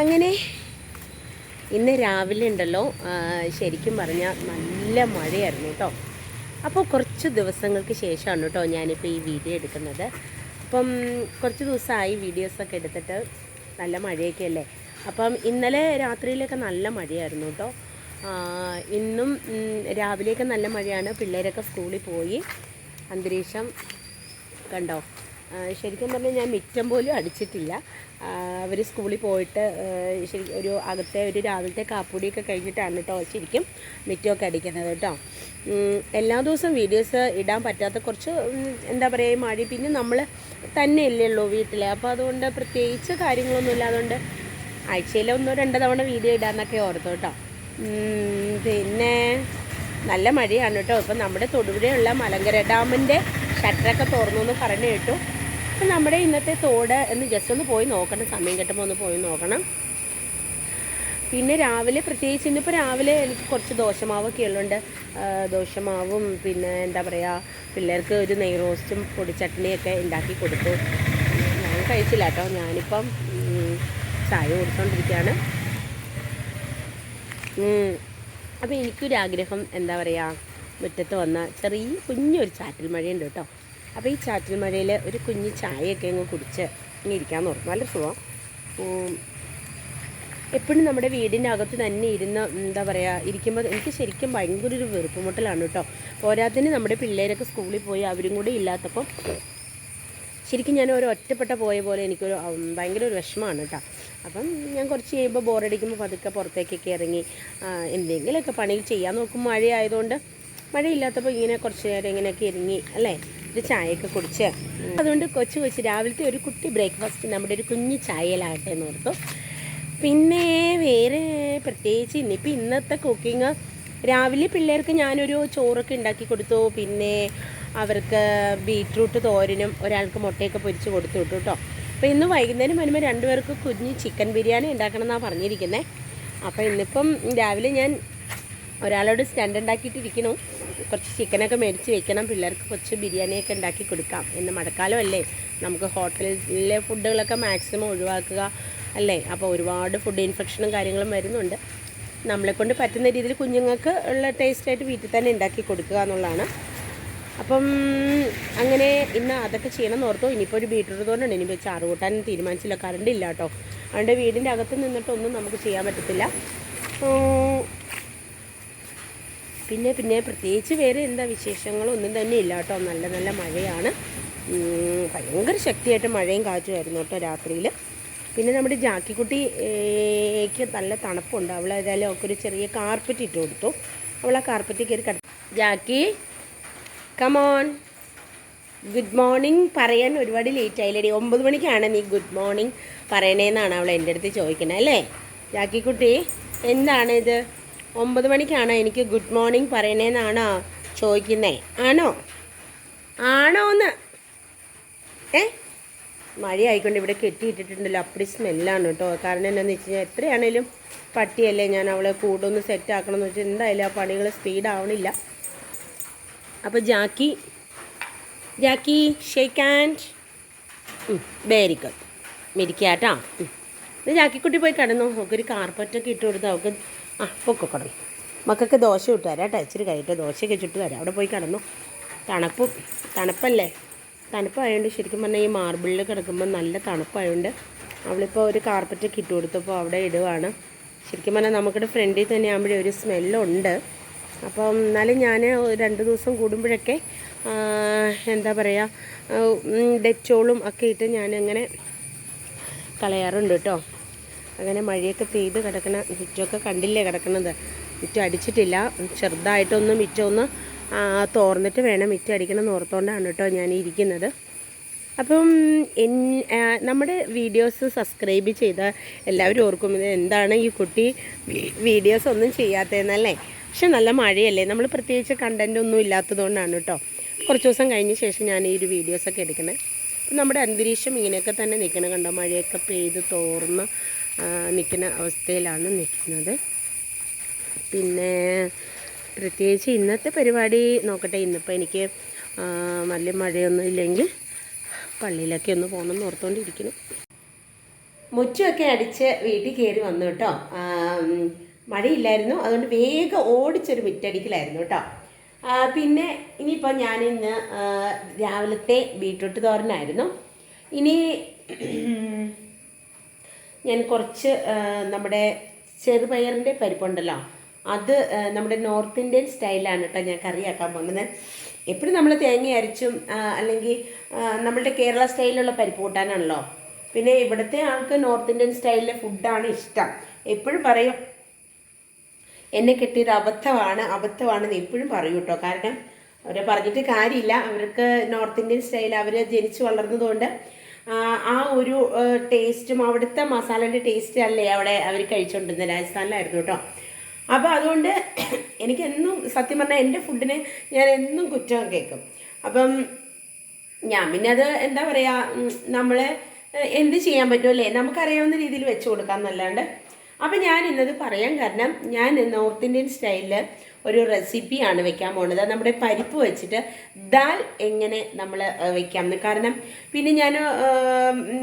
അങ്ങനെ ഇന്ന് രാവിലെ ഉണ്ടല്ലോ ശരിക്കും പറഞ്ഞാൽ നല്ല മഴയായിരുന്നു കേട്ടോ. അപ്പോൾ കുറച്ച് ദിവസങ്ങൾക്ക് ശേഷമാണ് കേട്ടോ ഞാനിപ്പോൾ ഈ വീഡിയോ എടുക്കുന്നത്. അപ്പം കുറച്ച് ദിവസമായി വീഡിയോസൊക്കെ എടുത്തിട്ട് നല്ല മഴയൊക്കെ അല്ലേ? അപ്പം ഇന്നലെ രാത്രിയിലൊക്കെ നല്ല മഴയായിരുന്നു കേട്ടോ. ഇന്നും രാവിലെയൊക്കെ നല്ല മഴയാണ്. പിള്ളേരൊക്കെ സ്കൂളിൽ പോയി. അന്തരീക്ഷം കണ്ടോ? ശരിക്കും പറഞ്ഞാൽ ഞാൻ മിറ്റം പോലും അടിച്ചിട്ടില്ല. അവർ സ്കൂളിൽ പോയിട്ട് ശരി ഒരു അകത്തെ ഒരു രാവിലത്തെ കാപ്പുടിയൊക്കെ കഴിഞ്ഞിട്ടാണ് കേട്ടോ ശരിക്കും മിറ്റമൊക്കെ അടിക്കുന്നത് കേട്ടോ എല്ലാ ദിവസവും വീഡിയോസ് ഇടാൻ പറ്റാത്ത കുറച്ച് എന്താ പറയുക ഈ മഴ പിന്നെ നമ്മൾ തന്നെ ഇല്ലേ ഉള്ളൂ വീട്ടിൽ അപ്പോൾ അതുകൊണ്ട് പ്രത്യേകിച്ച് കാര്യങ്ങളൊന്നും ഇല്ല അതുകൊണ്ട് ആഴ്ചയിൽ ഒന്നോ രണ്ടോ തവണ വീഡിയോ ഇടാന്നൊക്കെ ഓർത്തു കേട്ടോ പിന്നെ നല്ല മഴയാണ് കേട്ടോ ഇപ്പം നമ്മുടെ തൊടുപുഴയുള്ള മലങ്കര ഡാമിന്റെ ഷട്ടറൊക്കെ തുറന്നു എന്ന് പറഞ്ഞു കേട്ടു. അപ്പം നമ്മുടെ ഇന്നത്തെ തോട് എന്ന് ജസ്റ്റ് ഒന്ന് പോയി നോക്കണം സമയം കിട്ടുമ്പോൾ ഒന്ന് പോയി നോക്കണം. പിന്നെ രാവിലെ പ്രത്യേകിച്ച് ഇന്നിപ്പോൾ രാവിലെ എനിക്ക് കുറച്ച് ദോശമാവൊക്കെ ഉള്ളുണ്ട് ദോശമാവും പിന്നെ എന്താ പറയുക പിള്ളേർക്ക് ഒരു നെയ് റോസ്റ്റും പൊടിച്ചട്നിയൊക്കെ ഉണ്ടാക്കി കൊടുത്തു. ഞാൻ കഴിച്ചില്ല കേട്ടോ. ഞാനിപ്പം ചായ കുടിച്ചുകൊണ്ടിരിക്കുകയാണ് അപ്പോൾ എനിക്കൊരാഗ്രഹം എന്താ പറയുക മുറ്റത്ത് വന്ന ചെറിയ കുഞ്ഞൊരു ചാറ്റൽ മഴയുണ്ട് കേട്ടോ. അപ്പോൾ ഈ ചാറ്റൽ മഴയിൽ ഒരു കുഞ്ഞ് ചായയൊക്കെ അങ്ങ് കുടിച്ച് ഇങ്ങനെ ഇരിക്കാമെന്ന് നല്ല സുഖം. എപ്പോഴും നമ്മുടെ വീടിന്റെ അകത്ത് തന്നെ ഇരുന്ന് എന്താ പറയുക ഇരിക്കുമ്പോൾ എനിക്ക് ശരിക്കും ഭയങ്കര ഒരു വെറുപ്പുമുട്ടലാണ് കേട്ടോ. പോരാത്തിന് നമ്മുടെ പിള്ളേരൊക്കെ സ്കൂളിൽ പോയി അവരും കൂടെ ഇല്ലാത്തപ്പം ശരിക്കും ഞാൻ ഒരു ഒറ്റപ്പെട്ട പോയ പോലെ എനിക്കൊരു ഭയങ്കര ഒരു വിഷമമാണ് കേട്ടോ. അപ്പം ഞാൻ കുറച്ച് കഴിയുമ്പോൾ ബോറടിക്കുമ്പോൾ പതുക്കെ പുറത്തേക്കൊക്കെ ഇറങ്ങി എന്തെങ്കിലുമൊക്കെ പണി ചെയ്യാൻ നോക്കും. മഴയായതുകൊണ്ട് മഴയില്ലാത്തപ്പോൾ ഇങ്ങനെ കുറച്ച് നേരം ഇങ്ങനെയൊക്കെ ഇറങ്ങി അല്ലേ? ഒരു ചായയൊക്കെ കുടിച്ച് അതുകൊണ്ട് കൊച്ചു കൊച്ചു രാവിലത്തെ ഒരു കുട്ടി ബ്രേക്ക്ഫാസ്റ്റ് നമ്മുടെ ഒരു കുഞ്ഞു ചായയിലാകട്ടെ എന്ന് ഓർത്തു. പിന്നെ വേറെ പ്രത്യേകിച്ച് ഇന്നിപ്പോൾ ഇന്നത്തെ കുക്കിങ് രാവിലെ പിള്ളേർക്ക് ഞാനൊരു ചോറൊക്കെ ഉണ്ടാക്കി കൊടുത്തു. പിന്നെ അവർക്ക് ബീട്രൂട്ട് തോരനും ഒരാൾക്ക് മുട്ടയൊക്കെ പൊരിച്ച് കൊടുത്തു വിട്ടു കേട്ടോ അപ്പോൾ ഇന്ന് വൈകുന്നേരം വരുമ്പോൾ രണ്ടുപേർക്ക് കുഞ്ഞ് ചിക്കൻ ബിരിയാണി ഉണ്ടാക്കണം എന്നാണ് പറഞ്ഞിരിക്കുന്നത് അപ്പോൾ ഇന്നിപ്പം രാവിലെ ഞാൻ ഒരാളോട് സ്റ്റാൻഡ് ഉണ്ടാക്കിയിട്ടിരിക്കണു കുറച്ച് ചിക്കനൊക്കെ മേടിച്ച് വെക്കണം. പിള്ളേർക്ക് കുറച്ച് ബിരിയാണിയൊക്കെ ഉണ്ടാക്കി കൊടുക്കാം. എന്ന് മഴക്കാലം അല്ലേ? നമുക്ക് ഹോട്ടലിലെ ഫുഡുകളൊക്കെ മാക്സിമം ഒഴിവാക്കുക അല്ലേ? അപ്പോൾ ഒരുപാട് ഫുഡ് ഇൻഫെക്ഷനും കാര്യങ്ങളും വരുന്നുണ്ട്. നമ്മളെക്കൊണ്ട് പറ്റുന്ന രീതിയിൽ കുഞ്ഞുങ്ങൾക്ക് ഉള്ള ടേസ്റ്റായിട്ട് വീട്ടിൽ തന്നെ ഉണ്ടാക്കി കൊടുക്കുക എന്നുള്ളതാണ്. അപ്പം അങ്ങനെ ഇന്ന് അതൊക്കെ ചെയ്യണം ഓർത്തു. ഇനിയിപ്പോൾ ഒരു ബീട്രൂട്ട് തോന്നുന്നുണ്ട്. ഇനിയിപ്പോൾ ചാറ് കൂട്ടാൻ തീരുമാനിച്ചില്ല. കറണ്ട് ഇല്ല കേട്ടോ. അതുകൊണ്ട് വീടിന്റെ അകത്ത് നിന്നിട്ടൊന്നും നമുക്ക് ചെയ്യാൻ പറ്റത്തില്ല. പിന്നെ പിന്നെ പ്രത്യേകിച്ച് വേറെ എന്താ വിശേഷങ്ങളൊന്നും തന്നെ ഇല്ല കേട്ടോ. നല്ല നല്ല മഴയാണ്. ഭയങ്കര ശക്തിയായിട്ട് മഴയും കാറ്റുമായിരുന്നു കേട്ടോ രാത്രിയിൽ പിന്നെ നമ്മുടെ ജാക്കിക്കുട്ടി ഏക്ക് നല്ല തണുപ്പുണ്ട്. അവൾ ഏതായാലും അവൾക്ക് ഒരു ചെറിയ കാർപ്പറ്റ് ഇട്ട് കൊടുത്തു. അവൾ ആ കാർപ്പറ്റ് കയറി കട ജാക്കി കമോൺ ഗുഡ് മോർണിംഗ് പറയാൻ ഒരുപാട് ലേറ്റ് ആയില്ലേ ഒമ്പത് മണിക്കാണ് നീ ഗുഡ് മോർണിംഗ് പറയണേന്നാണ് അവൾ എന്റെ അടുത്ത് ചോദിക്കുന്നത് അല്ലേ? ജാക്കിക്കുട്ടി എന്താണ് ഇത്? ഒമ്പത് മണിക്കാണോ എനിക്ക് ഗുഡ് മോർണിംഗ് പറയണേന്നാണോ ചോദിക്കുന്നേ. ആണോ? ആണോ എന്ന് ഏ? മഴ ആയിക്കൊണ്ട് ഇവിടെ കെട്ടിയിട്ടിട്ടുണ്ടല്ലോ അപ്പടി സ്മെല്ലാണ് കേട്ടോ. കാരണം എന്താണെന്ന് വെച്ച് കഴിഞ്ഞാൽ എത്രയാണേലും പട്ടിയല്ലേ ഞാൻ അവളെ കൂടൊന്ന് സെറ്റ് ആക്കണമെന്ന് വെച്ചാൽ എന്തായാലും ആ പണികൾ സ്പീഡ് ആവണില്ല. അപ്പോൾ Jackie Jackie shake and very good മിരിക്കാട്ടാ. ജാക്കിക്കുട്ടി പോയി കിടന്നു? അവൾക്കൊരു കാർപ്പറ്റൊക്കെ ഇട്ട് കൊടുത്ത്? അവൾക്ക് ആ പൊക്കെ കിടന്നു മക്കൾക്ക് ദോശ ഇട്ട് കേട്ടോ ഇച്ചിരി കഴിയിട്ട് ദോശയൊക്കെ ചുട്ട് തരാം അവിടെ പോയി കിടന്നു. തണുപ്പും തണുപ്പല്ലേ? തണുപ്പായതുകൊണ്ട് ശരിക്കും പറഞ്ഞാൽ ഈ മാർബിളിൽ കിടക്കുമ്പോൾ നല്ല തണുപ്പായതുകൊണ്ട് അവളിപ്പോൾ ഒരു കാർപ്പറ്റൊക്കെ ഇട്ട് കൊടുത്തപ്പോൾ അവിടെ ഇടുവാണ്. ശരിക്കും പറഞ്ഞാൽ നമുക്കിവിടെ ഫ്രണ്ടിൽ തന്നെ ആകുമ്പോഴേ ഒരു സ്മെല്ലുണ്ട് അപ്പം എന്നാലും ഞാൻ രണ്ട് ദിവസം കൂടുമ്പോഴൊക്കെ എന്താ പറയുക ഡെറ്റോളും ഒക്കെ ഇട്ട് ഞാനങ്ങനെ കളയാറുണ്ട് കേട്ടോ. അങ്ങനെ മഴയൊക്കെ പെയ്ത് കിടക്കണ മുറ്റമൊക്കെ കണ്ടില്ലേ കിടക്കണത്? മുറ്റം അടിച്ചിട്ടില്ല. ചെറുതായിട്ടൊന്ന് മുറ്റമൊന്ന് തോർന്നിട്ട് വേണം മുറ്റം അടിക്കണം ഓർത്തുകൊണ്ടാണ് കേട്ടോ ഞാൻ ഇരിക്കുന്നത്. അപ്പം എൻ നമ്മുടെ വീഡിയോസ് സബ്സ്ക്രൈബ് ചെയ്ത എല്ലാവരും ഓർക്കും എന്താണ് ഈ കുട്ടി വീഡിയോസ് ഒന്നും ചെയ്യാത്തതെന്നല്ലേ? പക്ഷെ നല്ല മഴയല്ലേ? നമ്മൾ പ്രത്യേകിച്ച് കണ്ടന്റ് ഒന്നും ഇല്ലാത്തതുകൊണ്ടാണ് കേട്ടോ. കുറച്ച് ദിവസം കഴിഞ്ഞ ശേഷം ഞാൻ ഈ ഒരു വീഡിയോസൊക്കെ എടുക്കണേ. നമ്മുടെ അന്തരീക്ഷം ഇങ്ങനെയൊക്കെ തന്നെ നിൽക്കണം കണ്ടോ? മഴയൊക്കെ പെയ്ത് തോർന്ന് നിൽക്കുന്ന അവസ്ഥയിലാണ് നിൽക്കുന്നത് പിന്നെ പ്രത്യേകിച്ച് ഇന്നത്തെ പരിപാടി നോക്കട്ടെ ഇന്നിപ്പോൾ എനിക്ക് നല്ല മഴയൊന്നും ഇല്ലെങ്കിൽ പള്ളിയിലൊക്കെ ഒന്ന് പോകണം എന്ന് ഓർത്തുകൊണ്ടിരിക്കുന്നു മുറ്റമൊക്കെ അടിച്ച് വീട്ടിൽ കയറി വന്നു കേട്ടോ. മഴയില്ലായിരുന്നു. അതുകൊണ്ട് വേഗം ഓടിച്ചൊരു മുറ്റടിക്കലായിരുന്നു കേട്ടോ. പിന്നെ ഇനിയിപ്പോൾ ഞാൻ ഇന്ന് രാവിലത്തെ ബീട്രൂട്ട് തോരനായിരുന്നു. ഇനി ഞാൻ കുറച്ച് നമ്മുടെ ചെറുപയറിന്റെ പരിപ്പുണ്ടല്ലോ. അത് നമ്മുടെ നോർത്ത് ഇന്ത്യൻ സ്റ്റൈലാണ് കേട്ടോ ഞാൻ കറിയാക്കാൻ പോകുന്നത്. എപ്പോഴും നമ്മൾ തേങ്ങ അരച്ചും അല്ലെങ്കിൽ നമ്മളുടെ കേരള സ്റ്റൈലിലുള്ള പരിപ്പ് കൂട്ടാനാണല്ലോ. പിന്നെ ഇവിടുത്തെ ആൾക്ക് നോർത്ത് ഇന്ത്യൻ സ്റ്റൈലിലെ ഫുഡാണ് ഇഷ്ടം. എപ്പോഴും പറയും എന്നെ കിട്ടിയത് അബദ്ധമാണ് അബദ്ധമാണെന്ന് എപ്പോഴും പറയും കേട്ടോ. കാരണം അവരെ പറഞ്ഞിട്ട് കാര്യമില്ല. അവർക്ക് നോർത്ത് ഇന്ത്യൻ സ്റ്റൈൽ അവർ ജനിച്ചു വളർന്നതുകൊണ്ട് ആ, ഒരു ടേസ്റ്റും അവിടുത്തെ മസാലയുടെ ടേസ്റ്റ് അല്ലേ അവിടെ അവർ കഴിച്ചുകൊണ്ടിരുന്നത് രാജസ്ഥാനിലായിരുന്നു കേട്ടോ. അപ്പോൾ അതുകൊണ്ട് എനിക്ക് എന്നും സത്യം പറഞ്ഞാൽ എന്റെ ഫുഡിന് ഞാൻ എന്നും കുറ്റം കേൾക്കും. അപ്പം ഞാൻ പിന്നെ അത് എന്താ പറയുക നമ്മളെ എന്ത് ചെയ്യാൻ പറ്റുമല്ലേ നമുക്കറിയാവുന്ന രീതിയിൽ വെച്ച് കൊടുക്കാം എന്നല്ലാണ്ട് അപ്പം ഞാൻ ഇന്നത് പറയാൻ കാരണം ഞാൻ നോർത്ത് ഇന്ത്യൻ സ്റ്റൈലിൽ ഒരു റെസിപ്പിയാണ് വെക്കാൻ പോകുന്നത് നമ്മുടെ പരിപ്പ് വെച്ചിട്ട് ദാൽ എങ്ങനെ നമ്മൾ വെക്കാമെന്ന്. കാരണം പിന്നെ ഞാൻ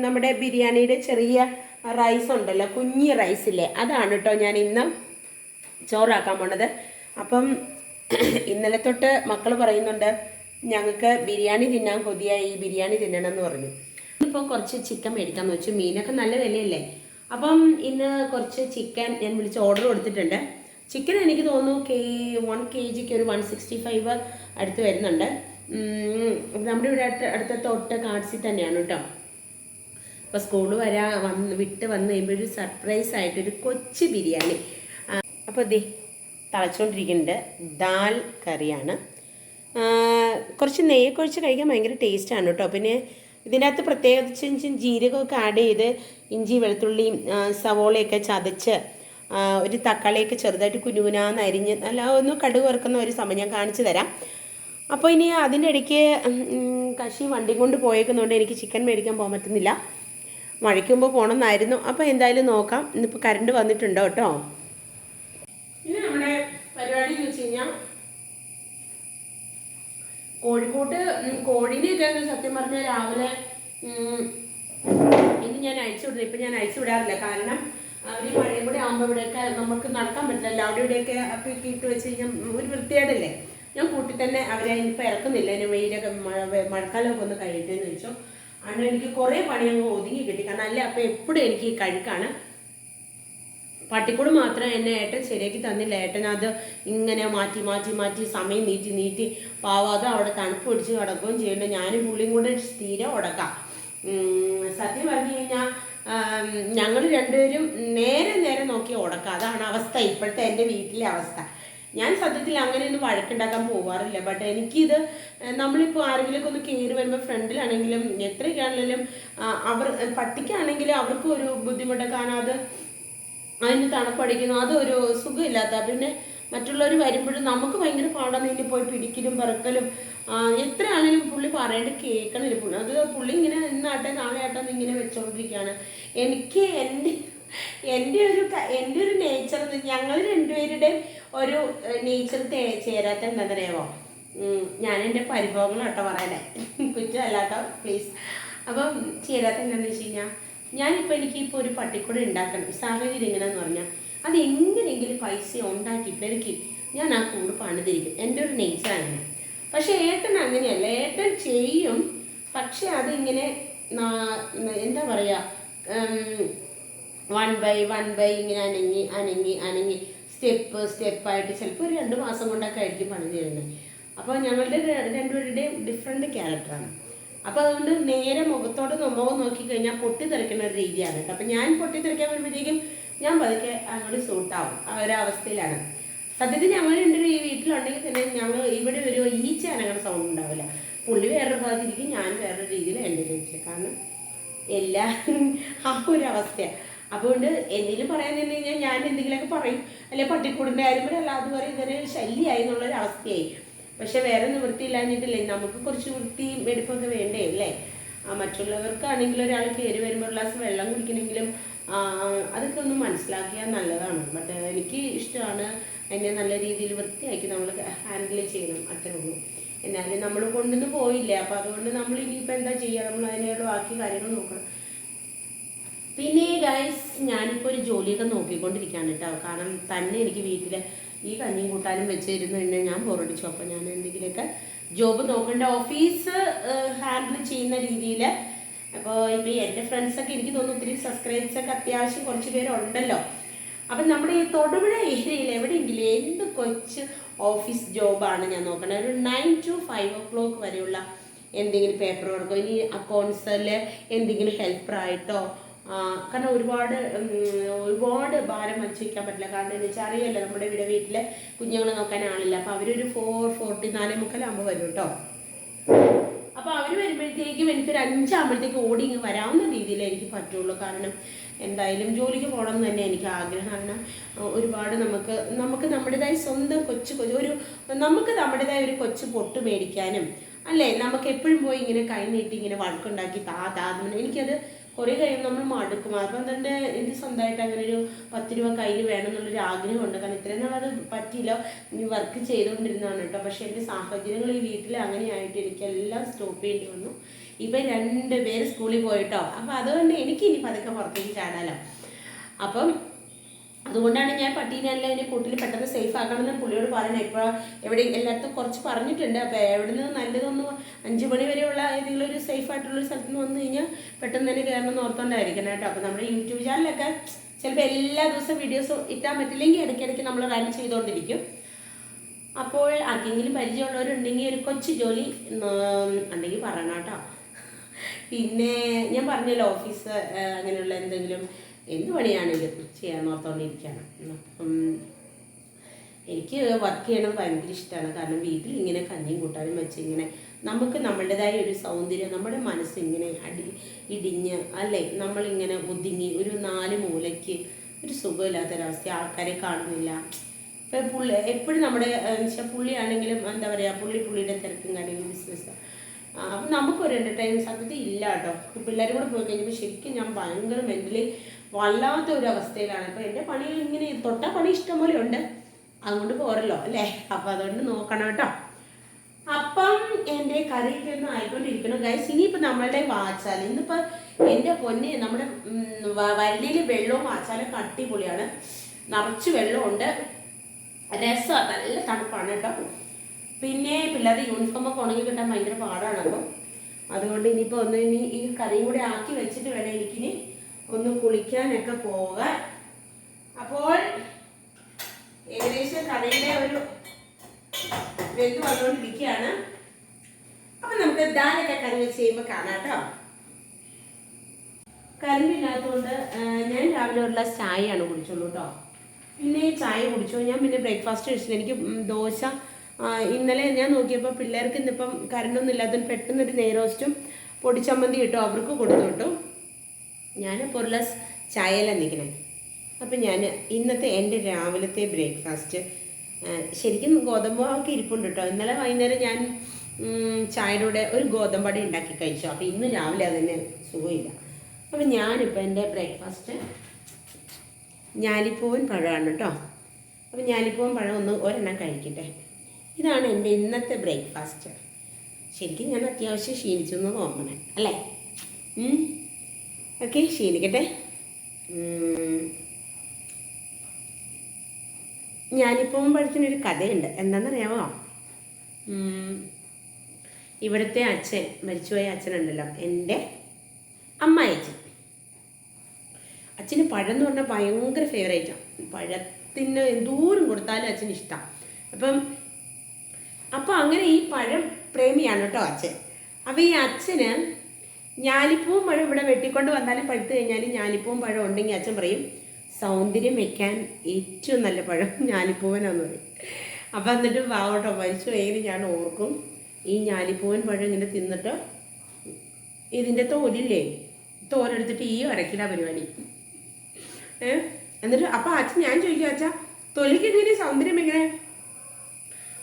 നമ്മുടെ ബിരിയാണിയുടെ ചെറിയ റൈസ് ഉണ്ടല്ലോ കുഞ്ഞി റൈസില്ലേ അതാണ് കേട്ടോ ഞാൻ ഇന്ന് ചോറാക്കാൻ പോണത്. അപ്പം ഇന്നലെ തൊട്ട് മക്കൾ പറയുന്നുണ്ട് ഞങ്ങൾക്ക് ബിരിയാണി തിന്നാൻ കൊതിയായി ബിരിയാണി തിന്നണം എന്ന് പറഞ്ഞു. ഇപ്പോൾ കുറച്ച് ചിക്കൻ മേടിക്കാമെന്ന് വെച്ചു. മീനൊക്കെ നല്ല വിലയല്ലേ? അപ്പം ഇന്ന് കുറച്ച് ചിക്കൻ ഞാൻ വിളിച്ച് ഓർഡർ കൊടുത്തിട്ടുണ്ട്. ചിക്കൻ എനിക്ക് തോന്നുന്നു കെ വൺ കെ ജിക്ക് ഒരു വൺ സിക്സ്റ്റി ഫൈവ് അടുത്ത് വരുന്നുണ്ട്. നമ്മുടെ ഇവിടെ അടുത്ത് തൊട്ട് കാർഡ്സിൽ തന്നെയാണ് കേട്ടോ. അപ്പോൾ സ്കൂൾ വരാ വന്ന് വിട്ട് വന്ന് കഴിയുമ്പോൾ ഒരു സർപ്രൈസ് ആയിട്ട് ഒരു കൊച്ചു ബിരിയാണി. അപ്പോൾ ദേ തളച്ചുകൊണ്ടിരിക്കുന്നുണ്ട് ദാൽ കറിയാണ്. കുറച്ച് നെയ്യൊക്കെ ഒഴിച്ച് കഴിക്കാൻ ഭയങ്കര ടേസ്റ്റാണ് കേട്ടോ. പിന്നെ ഇതിനകത്ത് പ്രത്യേകിച്ച് ജീരകമൊക്കെ ആഡ് ചെയ്ത് ഇഞ്ചി വെളുത്തുള്ളിയും സവോളയൊക്കെ ചതച്ച് ഒരു തക്കാളിയൊക്കെ ചെറുതായിട്ട് കുനുകുനാന്ന് അരിഞ്ഞ് നല്ല ഒന്ന് കടുക് വറുക്കുന്ന ഒരു സമയം ഞാൻ കാണിച്ചു തരാം. അപ്പോൾ ഇനി അതിന്റെ ഇടയ്ക്ക് കശി വണ്ടി കൊണ്ട് പോയേക്കുന്നതുകൊണ്ട് എനിക്ക് ചിക്കൻ മേടിക്കാൻ പോകാൻ പറ്റുന്നില്ല. മഴയ്ക്കുമ്പോൾ പോകണമെന്നായിരുന്നു അപ്പോൾ എന്തായാലും നോക്കാം. ഇന്നിപ്പോൾ കറണ്ട് വന്നിട്ടുണ്ടോ കേട്ടോ ഇനി നമ്മുടെ പരിപാടി എന്ന് വെച്ച് കഴിഞ്ഞാൽ കോഴിക്കോട്ട് കോഴീനെയൊക്കെ സത്യം പറഞ്ഞാൽ രാവിലെ ഇനി ഞാൻ അയച്ചു വിടുന്നു ഇപ്പം ഞാൻ അയച്ചു വിടാറില്ല. കാരണം അവർ മഴയും കൂടെ ആകുമ്പോൾ ഇവിടെയൊക്കെ നമുക്ക് നടക്കാൻ പറ്റില്ലല്ലോ. അവിടെ ഇവിടെയൊക്കെ അപ്പം ഇട്ട് വെച്ച് കഴിഞ്ഞാൽ ഒരു വൃത്തികേടല്ലേ? ഞാൻ കൂട്ടി തന്നെ അവരെ ഇനിയിപ്പോൾ ഇറക്കുന്നില്ല. ഇനി വെയിലൊക്കെ മഴ മഴക്കാലമൊക്കെ ഒന്ന് കഴിയട്ടെന്ന് വെച്ചു അങ്ങനെ എനിക്ക് കുറേ പണി അങ്ങ് ഒതുങ്ങി കിട്ടി. കാരണം അല്ല അപ്പം എപ്പോഴും എനിക്ക് ഈ കഴുക്കാണ് പട്ടിക്കൂട് മാത്രം എന്നെ ഏട്ടൻ ശരിയാക്കി തന്നില്ല. ഏട്ടൻ അത് ഇങ്ങനെ മാറ്റി മാറ്റി മാറ്റി സമയം നീട്ടി നീട്ടി പാവാതെ അവിടെ തണുപ്പ് പിടിച്ച് കിടക്കുകയും ചെയ്യേണ്ട. ഞാനും പുള്ളിയും കൂടെ തീരെ ഉടക്കാം. സത്യം പറഞ്ഞു കഴിഞ്ഞാൽ ഞങ്ങൾ രണ്ടുപേരും നേരെ നേരെ നോക്കി ഉടക്കാം. അതാണ് അവസ്ഥ. ഇപ്പോഴത്തെ എന്റെ വീട്ടിലെ അവസ്ഥ. ഞാൻ സത്യത്തിൽ അങ്ങനെയൊന്നും വഴക്കുണ്ടാക്കാൻ പോവാറില്ല. ബട്ട് എനിക്കിത് നമ്മളിപ്പോൾ ആരെങ്കിലുമൊക്കെ ഒന്ന് കയറി വരുമ്പോൾ ഫ്രണ്ടിലാണെങ്കിലും എത്രയൊക്കെയാണെങ്കിലും അവർ പട്ടിക്കാണെങ്കിലും അവർക്കും ഒരു ബുദ്ധിമുട്ട്. കാരണം അത് അതിന് തണുപ്പടിക്കുന്നു. അതൊരു സുഖമില്ലാത്ത പിന്നെ മറ്റുള്ളവർ വരുമ്പോഴും നമുക്ക് ഭയങ്കര പാടാണ് ഇനി പോയി പിടിക്കലും പറക്കലും. എത്ര എത്രയാണെങ്കിലും പുള്ളി പറയേണ്ട കേൾക്കണില്ല. പുള്ളി അത് പുള്ളി ഇങ്ങനെ ഇന്നാട്ടെ നാളെ ആട്ടെ ഇങ്ങനെ വെച്ചോണ്ടിരിക്കുകയാണ്. എനിക്ക് എന്റെ എന്റെ ഒരു എന്റെ ഒരു നേച്ചർ ഞങ്ങൾ രണ്ടുപേരുടെ ഒരു നേച്ചർ ചേരാത്ത എന്താണെന്നറിയാമോ ഞാൻ എന്റെ പരിഭവങ്ങളാട്ടോ പറയണേ. കുറ്റമല്ലാട്ടോ പ്ലീസ് അപ്പം ചേരാത്ത എന്താണെന്ന് വെച്ച് കഴിഞ്ഞാൽ ഞാനിപ്പോൾ എനിക്ക് ഇപ്പോൾ ഒരു പട്ടിക്കൂടെ ഉണ്ടാക്കണം. സാഹചര്യം എങ്ങനെയാന്ന് പറഞ്ഞാൽ അത് എങ്ങനെയെങ്കിലും പൈസ ഉണ്ടാക്കി പെരുക്കി ഞാൻ ആ കൂട് പണിതിരിക്കും. എന്റെ ഒരു നേച്ചറാണ് പക്ഷേ ഏട്ടൻ അങ്ങനെയല്ല. ഏട്ടൻ ചെയ്യും. പക്ഷെ അതിങ്ങനെ എന്താ പറയുക വൺ ബൈ വൺ ബൈ ഇങ്ങനെ അനങ്ങി അനങ്ങി അനങ്ങി സ്റ്റെപ്പ് സ്റ്റെപ്പായിട്ട് ചിലപ്പോൾ ഒരു രണ്ട് മാസം കൊണ്ടൊക്കെ ആയിരിക്കും പണി തരുന്നത് അപ്പോൾ ഞങ്ങളുടെ രണ്ടുപേരുടെയും ഡിഫറെന്റ് ക്യാരക്ടറാണ് അപ്പോൾ അതുകൊണ്ട് നേരെ മുഖത്തോട് മുഖം നോക്കിക്കഴിഞ്ഞാൽ പൊട്ടിത്തെറിക്കുന്ന ഒരു രീതിയാണ് കേട്ടോ. അപ്പോൾ ഞാൻ പൊട്ടിത്തെറിക്കാൻ വരുമ്പോഴത്തേക്കും ഞാൻ പതുക്കെ അങ്ങോട്ട് സൂട്ടാവും ആ ഒരു അവസ്ഥയിലാണ്. സത്യത്തിൽ ഞങ്ങൾ രണ്ടുപേരും ഈ വീട്ടിലുണ്ടെങ്കിൽ തന്നെ ഞങ്ങൾ ഇവിടെ ഒരു ഈച്ച അനങ്ങുന്ന സൗണ്ട് ഉണ്ടാവില്ല. പുള്ളി വേറൊരു ഭാഗത്തിരിക്കും ഞാൻ വേറൊരു രീതിയിൽ എന്റെ കഴിച്ചത് കാരണം എല്ലാവരും ആ ഒരു അവസ്ഥയാണ് അതുകൊണ്ട് എന്തെങ്കിലും പറയാൻ നിന്ന് കഴിഞ്ഞാൽ ഞാൻ എന്തെങ്കിലുമൊക്കെ പറയും. അല്ലെ പട്ടിക്കൂടിന്റെ കാര്യം അല്ല അല്ലാതെ പറയും ഇതൊരു ശല്യമായി എന്നുള്ളൊരു അവസ്ഥയായി. പക്ഷെ വേറെ നിവൃത്തിയില്ലാഞ്ഞിട്ടില്ലേ? നമുക്ക് കുറച്ച് വൃത്തിയും എടുപ്പൊക്കെ വേണ്ടേ അല്ലേ? മറ്റുള്ളവർക്കാണെങ്കിൽ ഒരാൾ കയറി വരുമ്പോൾ ഗ്ലാസ് വെള്ളം കുടിക്കണമെങ്കിലും അതൊക്കെ ഒന്ന് മനസ്സിലാക്കിയാൽ നല്ലതാണ്. ബട്ട് എനിക്ക് ഇഷ്ടമാണ് അതിനെ നല്ല രീതിയിൽ വൃത്തിയാക്കി നമ്മൾ ഹാൻഡിൽ ചെയ്യണം അത്രേ ഉള്ളൂ. എന്നാലും നമ്മൾ കൊണ്ടൊന്നും പോയില്ല? അപ്പം അതുകൊണ്ട് നമ്മൾ ഇനിയിപ്പോൾ എന്താ ചെയ്യുക? നമ്മൾ അതിനോട് ബാക്കി കാര്യങ്ങൾ നോക്കണം. പിന്നെ ഗൈസ് ഞാനിപ്പോൾ ഒരു ജോലിയൊക്കെ നോക്കിക്കൊണ്ടിരിക്കുകയാണ് കേട്ടോ. കാരണം തന്നെ എനിക്ക് വീട്ടിൽ ഈ കഞ്ഞിയും കൂട്ടാനും വെച്ചിരുന്നു. എന്നെ ഞാൻ ബോറടിച്ചു അപ്പോൾ ഞാൻ എന്തെങ്കിലുമൊക്കെ ജോബ് നോക്കേണ്ട. ഓഫീസ് ഹാൻഡിൽ ചെയ്യുന്ന രീതിയിൽ അപ്പോൾ ഇപ്പോൾ എന്റെ ഫ്രണ്ട്സൊക്കെ എനിക്ക് തോന്നുന്നു ഒത്തിരി സബ്സ്ക്രൈബ്സൊക്കെ അത്യാവശ്യം കുറച്ച് പേരുണ്ടല്ലോ. അപ്പം നമ്മുടെ ഈ തൊടുപുഴ ഏരിയയിൽ എവിടെയെങ്കിലും എന്ത് കൊച്ച് ഓഫീസ് ജോബാണ് ഞാൻ നോക്കണത് ഒരു nine to five o'clock വരെയുള്ള എന്തെങ്കിലും പേപ്പർ വർക്കോ ഇനി അക്കൗണ്ട്സിൽ എന്തെങ്കിലും ഹെൽപ്പറായിട്ടോ കാരണം ഒരുപാട് ഒരുപാട് ഭാരം വലിച്ചിരിക്കാൻ പറ്റില്ല. കാരണം എന്ന് വെച്ചാൽ അറിയാമല്ലോ നമ്മുടെ ഇവിടെ വീട്ടിലെ കുഞ്ഞുങ്ങളെ നോക്കാൻ ആളില്ല. അപ്പോൾ അവരൊരു ഫോർ ഫോർട്ടി നാലേ മുക്കാലാകുമ്പോൾ വരും കേട്ടോ. അപ്പോൾ അവർ വരുമ്പോഴത്തേക്കും എനിക്കൊരു അഞ്ചാകുമ്പോഴത്തേക്ക് ഓടി വരാവുന്ന രീതിയിൽ എനിക്ക് പറ്റുള്ളൂ. കാരണം എന്തായാലും ജോലിക്ക് പോകണം എന്ന് തന്നെ എനിക്ക് ആഗ്രഹം. കാരണം ഒരുപാട് നമുക്ക് നമുക്ക് നമ്മുടേതായ സ്വന്തം കൊച്ചു ഒരു നമുക്ക് നമ്മുടേതായ ഒരു കൊച്ചു പൊട്ട് മേടിക്കാനും അല്ലേ? നമുക്ക് എപ്പോഴും പോയി ഇങ്ങനെ കൈ നീട്ടി ഇങ്ങനെ വഴക്കുണ്ടാക്കി താ താ എനിക്കത് കുറേ കഴിയുമ്പോൾ നമ്മൾ മടുക്കും. അപ്പം തന്നെ എനിക്ക് സ്വന്തമായിട്ട് അങ്ങനെ ഒരു പത്ത് രൂപ കയ്യിൽ വേണം എന്നുള്ളൊരു ആഗ്രഹമുണ്ട്. കാരണം ഇത്രയും നാളത് പറ്റിയില്ല. വർക്ക് ചെയ്തുകൊണ്ടിരുന്നതാണ് കേട്ടോ. പക്ഷേ എന്റെ സാഹചര്യങ്ങൾ ഈ വീട്ടിൽ അങ്ങനെയായിട്ട് എനിക്കെല്ലാം സ്റ്റോപ്പ് ചെയ്യേണ്ടി വന്നു. ഇപ്പം രണ്ട് പേര് സ്കൂളിൽ പോയിട്ടോ. അപ്പം അതുകൊണ്ട് എനിക്ക് ഇനി പതുക്കെ പുറത്തേക്ക് ചാടാലോ. അപ്പം അതുകൊണ്ടാണ് ഞാൻ പട്ടീനെല്ലാം അതിന്റെ കൂട്ടിൽ പെട്ടെന്ന് സേഫ് ആക്കണമെന്ന് പുള്ളിയോട് പറയണേ ഇപ്പോൾ എവിടെ എല്ലായിടത്തും കുറച്ച് പറഞ്ഞിട്ടുണ്ട്. അപ്പോൾ എവിടെ നിന്ന് നല്ലതൊന്ന് അഞ്ച് മണി വരെയുള്ള ഏതെങ്കിലും ഒരു സേഫ് ആയിട്ടുള്ളൊരു സ്ഥലത്ത് നിന്ന് വന്നു കഴിഞ്ഞാൽ പെട്ടെന്ന് തന്നെ കയറണം എന്ന് ഓർത്തോണ്ടായിരിക്കണം കേട്ടോ. അപ്പോൾ നമ്മുടെ യൂട്യൂബ് ചാനലൊക്കെ ചിലപ്പോൾ എല്ലാ ദിവസവും വീഡിയോസ് ഇട്ടാൻ പറ്റില്ലെങ്കിൽ ഇടയ്ക്കിടയ്ക്ക് നമ്മൾ റൺ ചെയ്തുകൊണ്ടിരിക്കും അപ്പോൾ ആർക്കെങ്കിലും പരിചയമുള്ളവരുണ്ടെങ്കിൽ ഒരു കൊച്ചു ജോലി ഉണ്ടെങ്കിൽ പറയണം കേട്ടോ. പിന്നെ ഞാൻ പറഞ്ഞല്ലോ ഓഫീസ് അങ്ങനെയുള്ള എന്തെങ്കിലും എന്ത് പണിയാണെങ്കിലും ചെയ്യാൻ ഓർത്തോണ്ടിരിക്കുകയാണ് അപ്പം എനിക്ക് വർക്ക് ചെയ്യണത് ഭയങ്കര ഇഷ്ടമാണ് കാരണം വീട്ടിൽ ഇങ്ങനെ കഞ്ഞിയും കൂട്ടാനും വെച്ച് ഇങ്ങനെ നമുക്ക് നമ്മളുടേതായ ഒരു സൗന്ദര്യം നമ്മുടെ മനസ്സ് ഇങ്ങനെ അടി ഇടിഞ്ഞ് അല്ലേ? നമ്മളിങ്ങനെ ഒതുങ്ങി ഒരു നാല് മൂലയ്ക്ക് ഒരു സുഖമില്ലാത്തൊരവസ്ഥ ആൾക്കാരെ കാണുന്നില്ല. ഇപ്പം പുള്ളി എപ്പോഴും നമ്മുടെ വെച്ചാൽ പുള്ളിയാണെങ്കിലും എന്താ പറയുക പുള്ളി പുള്ളിയുടെ തിരക്കും കാര്യങ്ങളും ബിസിനസ് അപ്പം നമുക്കൊരു എന്റർടൈൻമെന്റ് സത്യത്തിൽ ഇല്ല കേട്ടോ പിള്ളേരും കൂടെ പോയി കഴിഞ്ഞപ്പോൾ ശരിക്കും ഞാൻ ഭയങ്കര മെന്റലി വല്ലാത്ത ഒരു അവസ്ഥയിലാണ് ഇപ്പോൾ എന്റെ പണി ഇങ്ങനെ തൊട്ട പണി ഇഷ്ടം പോലെ ഉണ്ട്. അതുകൊണ്ട് പോരല്ലോ അല്ലേ? അപ്പം അതുകൊണ്ട് നോക്കണം കേട്ടോ. അപ്പം എന്റെ കറിയൊക്കെ ഒന്ന് ആയിക്കൊണ്ടിരിക്കണം ഗൈസ് ഇനിയിപ്പോൾ നമ്മളുടെ വാച്ചാൽ ഇന്നിപ്പോൾ എന്റെ പൊന്നെ നമ്മുടെ വരലിയിൽ വെള്ളവും വാച്ചാലും അടിപൊളിയാണ്. നിറച്ച് വെള്ളമുണ്ട് രസമാണ് നല്ല തണുപ്പാണ് കേട്ടോ. പിന്നെ പിള്ളേരുടെ യൂണിഫോം ഒക്കെ ഉണങ്ങി കിട്ടാൻ ഭയങ്കര പാടാണല്ലോ അതുകൊണ്ട് ഇനിയിപ്പോൾ ഒന്ന് ഇനി ഈ കറിയും കൂടി ആക്കി വെച്ചിട്ട് വേണം എനിക്കിനി ഒന്ന് കുളിക്കാനൊക്കെ പോകാൻ. അപ്പോൾ ഏകദേശം കറിയുടെ ഒരു വെന്ത് വന്നുകൊണ്ടിരിക്കുകയാണ് അപ്പം നമുക്ക് ദാനൊക്കെ കറി വെച്ച് ചെയ്യുമ്പോൾ കാണാം കേട്ടോ. ഞാൻ രാവിലെ ഒരു ചായയാണ് കുടിച്ചുള്ളൂ കേട്ടോ. പിന്നെ ചായ കുടിച്ചു? ഞാൻ പിന്നെ ബ്രേക്ക്ഫാസ്റ്റ് കഴിച്ചില്ല. എനിക്ക് ദോശ ഇന്നലെ ഞാൻ നോക്കിയപ്പോൾ പിള്ളേർക്ക് ഇന്നിപ്പം കറണ്ടൊന്നും ഇല്ലാത്തതുകൊണ്ട് പെട്ടെന്നൊരു നെയ്റോസ്റ്റും പൊടിച്ചമ്മന്തി കിട്ടും അവർക്ക് കൊടുത്തു കിട്ടും. ഞാൻ ഗ്ലാസ് ചായയിലാണ് നിൽക്കണേ. അപ്പം ഞാൻ ഇന്നത്തെ എന്റെ രാവിലത്തെ ബ്രേക്ക്ഫാസ്റ്റ് ശരിക്കും ഗോതമ്പ് ഒക്കെ ഇരിപ്പുണ്ട് കേട്ടോ. ഇന്നലെ വൈകുന്നേരം ഞാൻ ചായയുടെ ഒരു ഗോതമ്പടി ഉണ്ടാക്കി കഴിച്ചു. അപ്പോൾ ഇന്ന് രാവിലെ അതിന് സുഖമില്ല. അപ്പം ഞാനിപ്പോൾ എന്റെ ബ്രേക്ക്ഫാസ്റ്റ് ഞാലിപ്പൂവൻ പഴമാണ് കേട്ടോ. അപ്പം ഞാലിപ്പൂവൻ പഴം ഒന്ന് ഒരെണ്ണം കഴിക്കട്ടെ. ഇതാണ് എന്റെ ഇന്നത്തെ ബ്രേക്ക്ഫാസ്റ്റ്. ശരിക്കും ഞാൻ അത്യാവശ്യം ക്ഷീണിച്ചു എന്ന് തോന്നണേ അല്ലേ? ഓക്കെ ക്ഷീണിക്കട്ടെ. ഞാനിപ്പോൾ പഴത്തിനൊരു കഥയുണ്ട്. എന്താണെന്നറിയാമോ. ഇവിടുത്തെ അച്ഛൻ മരിച്ചുപോയ അച്ഛനുണ്ടല്ലോ എന്റെ അമ്മായച്ചൻ അച്ഛന് പഴം എന്ന് പറഞ്ഞാൽ ഭയങ്കര ഫേവറേറ്റാണ് പഴത്തിന് എന്തോരം കൊടുത്താലും അച്ഛന് ഇഷ്ടമാണ് അപ്പം അപ്പോൾ അങ്ങനെ ഈ പഴം പ്രേമിയാണ് കേട്ടോ അച്ഛൻ. അപ്പോൾ ഈ അച്ഛന് ഞാലിപ്പൂവും പഴം ഇവിടെ വെട്ടിക്കൊണ്ട് വന്നാലും പഴുത്ത് കഴിഞ്ഞാൽ ഞാലിപ്പൂവും പഴം ഉണ്ടെങ്കിൽ അച്ഛൻ പറയും സൗന്ദര്യം വെക്കാൻ ഏറ്റവും നല്ല പഴം ഞാലിപ്പൂവനാന്ന് പറയും. അപ്പം എന്നിട്ട് വാവട്ടോ മരിച്ചു കഴിഞ്ഞ് ഞാൻ ഓർക്കും. ഈ ഞാലിപ്പൂവൻ പഴം ഇങ്ങനെ തിന്നിട്ട് ഇതിന്റെ തോലില്ലേ തോലെടുത്തിട്ട് ഈ അരക്കില പരിപാടി. ഏഹ് എന്നിട്ട് അപ്പം അച്ഛൻ ഞാൻ ചോദിക്കും അച്ഛാ തൊലിക്ക് സൗന്ദര്യം എങ്ങനെ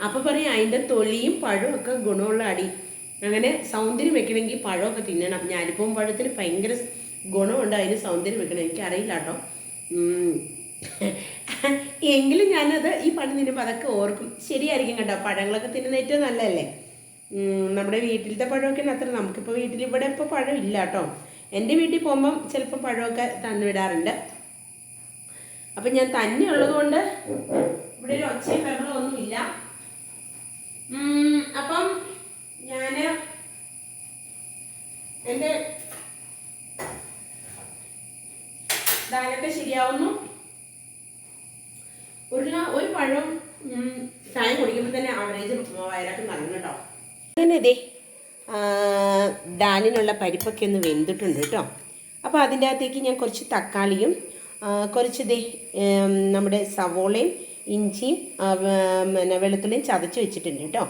അപ്പൊ പറയും അതിന്റെ തൊലിയും പഴവും ഒക്കെ ഗുണമുള്ള അടി. അങ്ങനെ സൗന്ദര്യം വെക്കണമെങ്കിൽ പഴമൊക്കെ തിന്നണം. ഞാനിപ്പം പഴത്തിന് ഭയങ്കര ഗുണമുണ്ട് അതിന് സൗന്ദര്യം വെക്കണം. എനിക്കറിയില്ല കേട്ടോ. എങ്കിലും ഞാനത് ഈ പണി തിന്നുമ്പോൾ അതൊക്കെ ഓർക്കും. ശരിയായിരിക്കും കേട്ടോ പഴങ്ങളൊക്കെ തിന്നുന്ന ഏറ്റവും നല്ലതല്ലേ? നമ്മുടെ വീട്ടിലത്തെ പഴമൊക്കെ അത്ര നമുക്കിപ്പോൾ വീട്ടിൽ ഇവിടെ ഇപ്പോൾ പഴം ഇല്ല കേട്ടോ. എന്റെ വീട്ടിൽ പോകുമ്പം ചിലപ്പോൾ പഴമൊക്കെ തന്നു വിടാറുണ്ട്. അപ്പം ഞാൻ തന്നെ ഉള്ളതുകൊണ്ട് ഇവിടെ ഒരു ഒച്ചയും ഉം, അപ്പം ഞാൻ എന്റെ ദാനൊക്കെ ശരിയാവുന്നു. ഒരു ഒരു പഴം ചായ കുടിക്കുമ്പോൾ തന്നെ ആവറേജ് വയറൊക്കെ നടന്നു കേട്ടോ. അങ്ങനെ ഇതേ ആ, പരിപ്പൊക്കെ ഒന്ന് വെന്തിട്ടുണ്ട് കേട്ടോ. അപ്പോൾ അതിന്റെ അകത്തേക്ക് ഞാൻ കുറച്ച് തക്കാളിയും കുറച്ച് ദേ നമ്മുടെ സവോളയും ഇഞ്ചിയും പിന്നെ വെളുത്തുള്ളിയും ചതച്ച് വെച്ചിട്ടുണ്ട് കേട്ടോ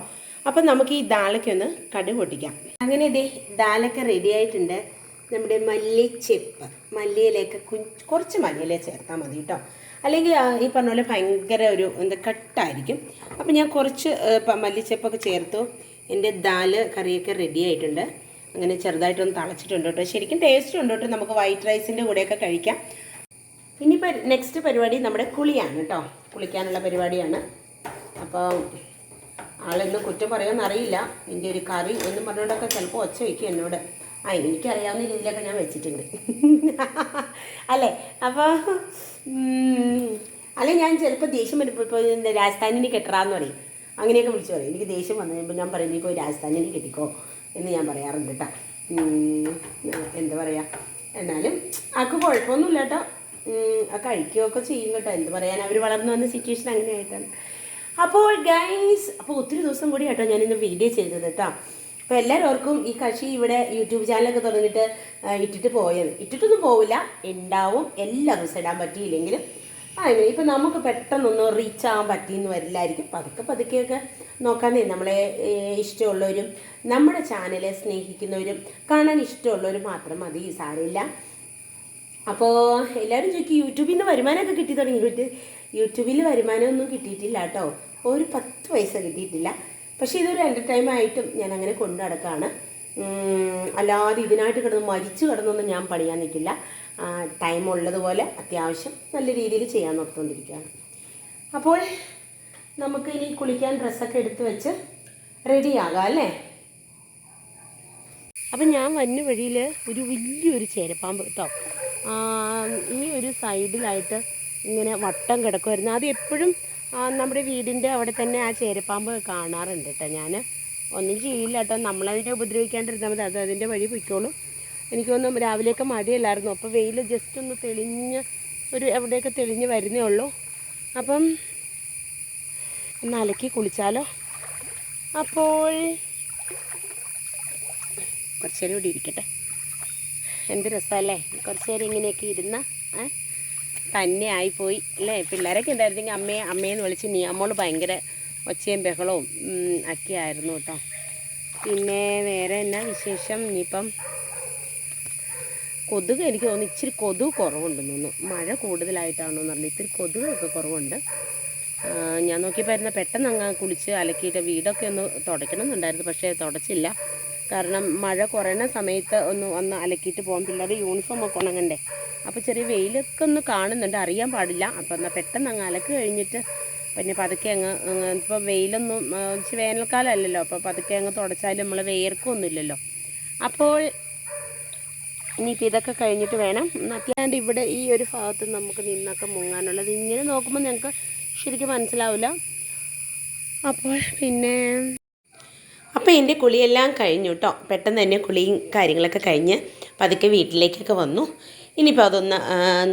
അപ്പം നമുക്ക് ഈ ദാലൊക്കെ ഒന്ന് കടുക് പൊട്ടിക്കാം. അങ്ങനെ ഇതേ ദാലക്ക റെഡി ആയിട്ടുണ്ട്. നമ്മുടെ മല്ലിച്ചെപ്പ് മല്ലിയിലേക്ക് കുറച്ച് മല്ലിയില ചേർത്താൽ മതി കേട്ടോ അല്ലെങ്കിൽ ഈ പറഞ്ഞ പോലെ ഭയങ്കര ഒരു എന്താ കട്ടായിരിക്കും. അപ്പം ഞാൻ കുറച്ച് മല്ലിച്ചെപ്പൊക്കെ ചേർത്തു. എന്റെ ദാൽ കറിയൊക്കെ റെഡി ആയിട്ടുണ്ട്. അങ്ങനെ ചെറുതായിട്ടൊന്ന് തളച്ചിട്ടുണ്ട് കേട്ടോ ശരിക്കും ടേസ്റ്റ് ഉണ്ട് കേട്ടോ നമുക്ക് വൈറ്റ് റൈസിന്റെ കൂടെയൊക്കെ കഴിക്കാം. ഇനിയിപ്പോൾ നെക്സ്റ്റ് പരിപാടി നമ്മുടെ കുളിയാണ് കേട്ടോ കുളിക്കാനുള്ള പരിപാടിയാണ്. അപ്പോൾ ആളിന്ന് കുറ്റം പറയുമെന്നറിയില്ല എന്റെ ഒരു കറി എന്നും പറഞ്ഞുകൊണ്ടൊക്കെ ചിലപ്പോൾ ഒച്ച വയ്ക്കും എന്നോട്. ആ എനിക്കറിയാവുന്ന രീതിയിലൊക്കെ ഞാൻ വെച്ചിട്ടുണ്ട്. അല്ലേ? അപ്പോൾ അല്ലെ ഞാൻ ചിലപ്പോൾ ദേഷ്യം വരുമ്പോൾ ഇപ്പോൾ രാജസ്ഥാനിന് കെട്ടറാന്ന് പറയും. അങ്ങനെയൊക്കെ വിളിച്ചു പറയും. എനിക്ക് ദേഷ്യം വന്നു കഴിയുമ്പോൾ ഞാൻ പറയും നീ പോയി രാജസ്ഥാനിന് കെട്ടിക്കോ എന്ന് ഞാൻ പറയാറുണ്ട് കേട്ടോ എന്താ പറയുക എന്നാലും ആൾക്ക് കുഴപ്പമൊന്നുമില്ല കേട്ടോ കഴിക്കുകയൊക്കെ ചെയ്യും കേട്ടോ. എന്ത് പറയാൻ അവർ വളർന്നു വന്ന സിറ്റുവേഷൻ അങ്ങനെയായിട്ടാണ്. അപ്പോൾ ഗൈസ് അപ്പോൾ ഒത്തിരി ദിവസം കൂടി കേട്ടോ ഞാനിന്ന് വീഡിയോ ചെയ്തത് കേട്ടോ. അപ്പോൾ എല്ലാവർക്കും ഈ കക്ഷി ഇവിടെ യൂട്യൂബ് ചാനലൊക്കെ തുടങ്ങിയിട്ട് ഇട്ടിട്ട് പോയത്. ഇട്ടിട്ടൊന്നും പോവില്ല. ഉണ്ടാവും എല്ലാ ദിവസവും ഇടാൻ പറ്റിയില്ലെങ്കിലും. അതിന് ഇപ്പം നമുക്ക് പെട്ടെന്നൊന്നും റീച്ച് ആവാൻ പറ്റിയെന്ന് വരില്ലായിരിക്കും. പതുക്കെ പതുക്കെയൊക്കെ നോക്കാന്നേ. നമ്മളെ ഇഷ്ടമുള്ളവരും നമ്മുടെ ചാനലെ സ്നേഹിക്കുന്നവരും കാണാൻ ഇഷ്ടമുള്ളവരും മാത്രം മതി. സാരമില്ല. അപ്പോൾ എല്ലാവരും ചോദിക്കും യൂട്യൂബിൽ നിന്ന് വരുമാനമൊക്കെ കിട്ടി തുടങ്ങിയിട്ട് യൂട്യൂബിൽ വരുമാനമൊന്നും കിട്ടിയിട്ടില്ല കേട്ടോ. ഒരു പത്ത് പൈസ കിട്ടിയിട്ടില്ല. പക്ഷേ ഇതൊരു എന്റർടൈമായിട്ടും ഞാൻ അങ്ങനെ കൊണ്ടു നടക്കുകയാണ് അല്ലാതെ ഇതിനായിട്ട് കിടന്ന് മരിച്ചു കിടന്നൊന്നും ഞാൻ പണിയാൻ നിൽക്കില്ല. ടൈം ഉള്ളതുപോലെ അത്യാവശ്യം നല്ല രീതിയിൽ ചെയ്യാൻ നോക്കിക്കൊണ്ടിരിക്കുകയാണ്. അപ്പോൾ നമുക്ക് ഇനി കുളിക്കാൻ ഡ്രസ്സൊക്കെ എടുത്ത് വെച്ച് റെഡിയാകാം അല്ലേ? അപ്പം ഞാൻ വന്ന വഴിയിൽ ഒരു വലിയൊരു ചേരപ്പാമ്പ് കേട്ടോ. ഈ ഒരു സൈഡിലായിട്ട് ഇങ്ങനെ വട്ടം കിടക്കുമായിരുന്നു അത് എപ്പോഴും നമ്മുടെ വീടിന്റെ അവിടെ തന്നെ ആ ചേരപ്പാമ്പ് കാണാറുണ്ട് കേട്ടോ ഞാൻ ഒന്നും ചെയ്യില്ല കേട്ടോ നമ്മളതിനെ ഉപദ്രവിക്കാണ്ടിരുന്നാൽ മതി. അത് അതിന്റെ വഴി പൊയ്ക്കോളും. എനിക്ക് തോന്നുന്നു രാവിലെയൊക്കെ മഴയല്ലായിരുന്നു അപ്പോൾ വെയിൽ ജസ്റ്റ് ഒന്ന് തെളിഞ്ഞ് ഒരു എവിടെയൊക്കെ തെളിഞ്ഞ് വരുന്നേ ഉള്ളൂ. അപ്പം ഒന്ന് അലക്കി കുളിച്ചാലോ? അപ്പോൾ കുറച്ചേരം ഇവിടെ ഇരിക്കട്ടെ. എന്ത് രസമല്ലേ? കുറച്ച് നേരം ഇങ്ങനെയൊക്കെ ഇരുന്ന? തന്നെ ആയിപ്പോയി അല്ലേ? പിള്ളേരൊക്കെ ഉണ്ടായിരുന്നെങ്കിൽ അമ്മയെ അമ്മയെന്ന് വിളിച്ച് നീ അമ്മോൾ ഭയങ്കര ഒച്ചയും ബഹളവും ഒക്കെ ആയിരുന്നു കേട്ടോ. പിന്നെ വേറെ എന്നാ വിശേഷം? ഇനിയിപ്പം കൊതുക് എനിക്ക് തോന്നുന്നു ഇച്ചിരി കൊതുക് കുറവുണ്ടെന്ന് തോന്നുന്നു. മഴ കൂടുതലായിട്ടാണോ എന്ന് പറഞ്ഞു ഇത്തിരി കൊതുകൊക്കെ കുറവുണ്ട്. ഞാൻ നോക്കിയപ്പോൾ പെട്ടെന്ന് അങ്ങ് കുളിച്ച് അലക്കിയിട്ട് വീടൊക്കെ ഒന്ന് തുടയ്ക്കണം എന്നുണ്ടായിരുന്നു പക്ഷേ തുടച്ചില്ല. കാരണം മഴ കുറയുന്ന സമയത്ത് ഒന്ന് ഒന്ന് അലക്കിയിട്ട് പോകാൻ പിള്ളേരുടെ യൂണിഫോം ഒക്കെ ഉണങ്ങണ്ടേ. അപ്പോൾ ചെറിയ വെയിലൊക്കെ ഒന്ന് കാണുന്നുണ്ട്. അറിയാൻ പാടില്ല. അപ്പോൾ എന്നാൽ പെട്ടെന്ന് അങ്ങ് അലക്ക് കഴിഞ്ഞിട്ട് പിന്നെ പതുക്കെ അങ്ങ് ഇപ്പോൾ വെയിലൊന്നും വേനൽക്കാലമല്ലല്ലോ അപ്പോൾ പതുക്കെ അങ്ങ് തുടച്ചാലും നമ്മൾ വേർക്കൊന്നുമില്ലല്ലോ. അപ്പോൾ ഇനിയിപ്പോൾ ഇതൊക്കെ കഴിഞ്ഞിട്ട് വേണം. അത്യാണ്ട് ഇവിടെ ഈ ഒരു ഭാഗത്ത് നമുക്ക് നിന്നൊക്കെ മുങ്ങാനുള്ളത്. ഇങ്ങനെ നോക്കുമ്പോൾ ഞങ്ങൾക്ക് ശരിക്കും മനസ്സിലാവില്ല അപ്പോൾ പിന്നെ അപ്പോൾ എന്റെ കുളിയെല്ലാം കഴിഞ്ഞു കേട്ടോ പെട്ടെന്ന് തന്നെ കുളിയും കാര്യങ്ങളൊക്കെ കഴിഞ്ഞ് പതുക്കെ വീട്ടിലേക്കൊക്കെ വന്നു. ഇനിയിപ്പോൾ അതൊന്ന്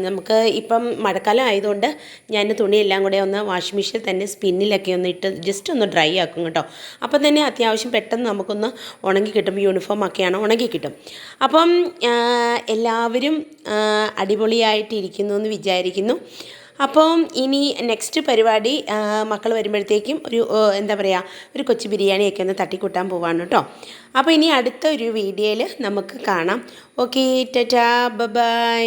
നമുക്ക് ഇപ്പം മഴക്കാലം ആയതുകൊണ്ട് ഞാൻ തുണിയെല്ലാം കൂടെ ഒന്ന് വാഷിംഗ് മെഷീനിൽ തന്നെ സ്പിന്നിലൊക്കെ ഒന്ന് ഇട്ട് ജസ്റ്റ് ഒന്ന് ഡ്രൈ ആക്കും കേട്ടോ. അപ്പം തന്നെ അത്യാവശ്യം പെട്ടെന്ന് നമുക്കൊന്ന് ഉണങ്ങി കിട്ടും. യൂണിഫോം ഒക്കെയാണ് ഉണങ്ങി കിട്ടും. അപ്പം എല്ലാവരും അടിപൊളിയായിട്ടിരിക്കുന്നു എന്ന് വിചാരിക്കുന്നു. അപ്പം ഇനി നെക്സ്റ്റ് പരിപാടി മക്കൾ വരുമ്പോഴത്തേക്കും ഒരു എന്താ പറയുക ഒരു കൊച്ചു ബിരിയാണിയൊക്കെ ഒന്ന് തട്ടിക്കൂട്ടാൻ പോവാണ് കേട്ടോ അപ്പോൾ ഇനി അടുത്ത ഒരു വീഡിയോയിൽ നമുക്ക് കാണാം. Okay tata bye